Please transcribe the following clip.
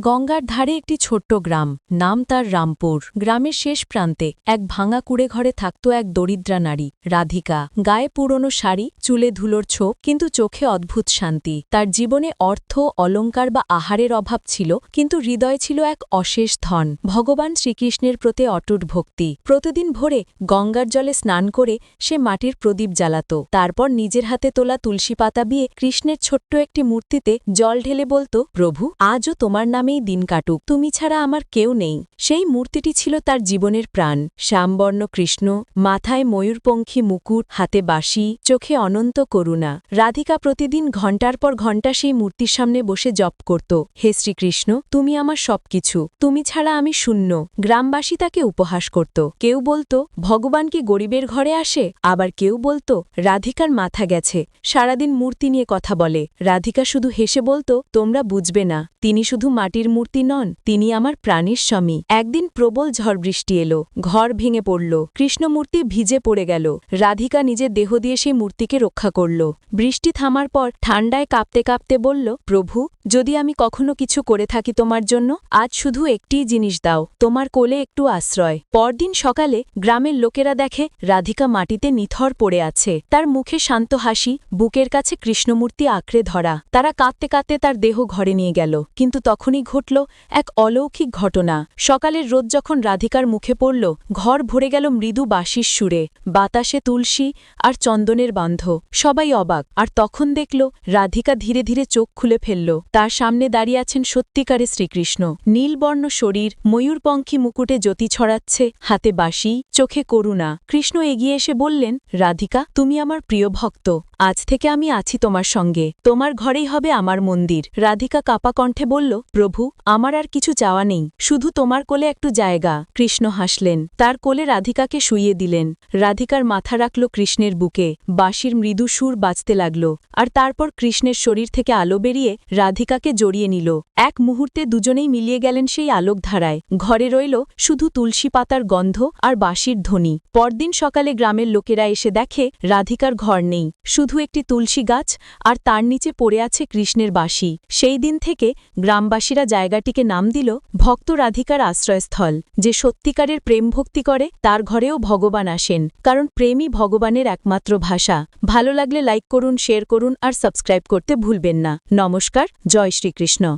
গঙ্গার ধারে একটি ছোট্ট গ্রাম। নাম তার রামপুর। গ্রামের শেষ প্রান্তে এক ভাঙা কুড়ে ঘরে থাকত এক দরিদ্রা নারী, রাধিকা। গায়ে পুরনো শাড়ি, চুলে ধুলোর ছোপ, কিন্তু চোখে অদ্ভুত শান্তি। তার জীবনে অর্থ, অলঙ্কার বা আহারের অভাব ছিল, কিন্তু হৃদয় ছিল এক অশেষ ধন। ভগবান শ্রীকৃষ্ণের প্রতি অটুট ভক্তি। প্রতিদিন ভোরে গঙ্গার জলে স্নান করে সে মাটির প্রদীপ জ্বালাত। তারপর নিজের হাতে তোলা তুলসী পাতা বিয়ে কৃষ্ণের ছোট্ট একটি মূর্তিতে জল ঢেলে বলতো, প্রভু, আজও তোমার নামেই দিন কাটুক। তুমি ছাড়া আমার কেউ নেই। সেই মূর্তিটি ছিল তার জীবনের প্রাণ। শ্যামবর্ণ কৃষ্ণ, মাথায় ময়ূরপঙ্খী মুকুট, হাতে বাঁশি, চোখে অনন্ত করুণা। রাধিকা প্রতিদিন ঘণ্টার পর ঘণ্টা সেই মূর্তির সামনে বসে জপ করত। হে শ্রীকৃষ্ণ, তুমি আমার সবকিছু। তুমি ছাড়া আমি শূন্য। গ্রামবাসী তাকে উপহাস করত। কেউ বলতো, ভগবান কি গরিবের ঘরে আসে? আবার কেউ বলতো, রাধিকার মাথা গেছে। সারাদিন মূর্তি নিয়ে কথা বলে। রাধিকা শুধু হেসে বলতো, তোমরা বুঝবে না। তিনি শুধু মাটির মূর্তি নন, তিনি আমার প্রাণের স্বামী। একদিন প্রবল ঝড় বৃষ্টি এলো, ঘর ভেঙে পড়ল, কৃষ্ণমূর্তি ভিজে পড়ে গেল, রাধিকা নিজের দেহ দিয়ে সেই মূর্তিকে রক্ষা করল। বৃষ্টি থামার পর ঠান্ডায় কাঁপতে কাঁপতে বলল, প্রভু যদি আমি কখনো কিছু করে থাকি তোমার জন্য, আজ শুধু একটিই জিনিস দাও, তোমার কোলে একটু আশ্রয়। পরদিন সকালে গ্রামের লোকেরা দেখে, রাধিকা মাটিতে নিথর পড়ে আছে। তার মুখে শান্ত হাসি, বুকের কাছে কৃষ্ণমূর্তি আঁকড়ে ধরা। তারা কাঁদতে কাঁদতে তার দেহ ঘরে নিয়ে গেল। কিন্তু তখনই ঘটল এক অলৌকিক ঘটনা। সকালের রোদ যখন রাধিকার মুখে পড়ল, ঘর ভরে গেল মৃদু বাঁশির সুরে। বাতাসে তুলসী আর চন্দনের বান্ধ। সবাই অবাক। আর তখন দেখল, রাধিকা ধীরে ধীরে চোখ খুলে ফেলল। তার সামনে দাঁড়িয়ে আছেন সত্যিকারে শ্রীকৃষ্ণ। নীলবর্ণ শরীর ময়ূরপঙ্খী মুকুটে জ্যোতি ছড়াচ্ছে, হাতে বাঁশি, চোখে করুণা। কৃষ্ণ এগিয়ে এসে বললেন, রাধিকা, তুমি আমার প্রিয় ভক্ত। আজ থেকে আমি আছি তোমার সঙ্গে। তোমার ঘরেই হবে আমার মন্দির। রাধিকা কাপা কণ্ঠে বলল, প্রভু, আমার আর কিছু চাওয়া নেই। শুধু তোমার কোলে একটু জায়গা। কৃষ্ণ হাসলেন। তার কোলে রাধিকাকে শুইয়ে দিলেন। রাধিকার মাথা রাখল কৃষ্ণের বুকে। বাঁশির মৃদু সুর বাজতে লাগল। আর তারপর কৃষ্ণের শরীর থেকে আলো বেরিয়ে রাধিকাকে জড়িয়ে নিল। এক মুহূর্তে দুজনেই মিলিয়ে গেলেন সেই আলোকধারায়। ঘরে রইল শুধু তুলসী পাতার গন্ধ আর বাঁশির ধ্বনি। পরদিন সকালে গ্রামের লোকেরা এসে দেখে, রাধিকার ঘর নেই, শুধু একটি তুলসী গাছ আর তার নিচে পড়ে আছে কৃষ্ণের বাঁশি। সেই দিন থেকে গ্রামবাসীরা জায়গাটিকে নাম দিল ভক্ত রাধিকার আশ্রয়স্থল, যে সত্যিকারের প্রেম ভক্তি করে, তার ঘরেও ভগবান আসেন। কারণ প্রেমই ভগবানের একমাত্র ভাষা। ভালো লাগলে লাইক করুন, শেয়ার করুন আর সাবস্ক্রাইব করতে ভুলবেন না। নমস্কার জয় শ্রীকৃষ্ণ।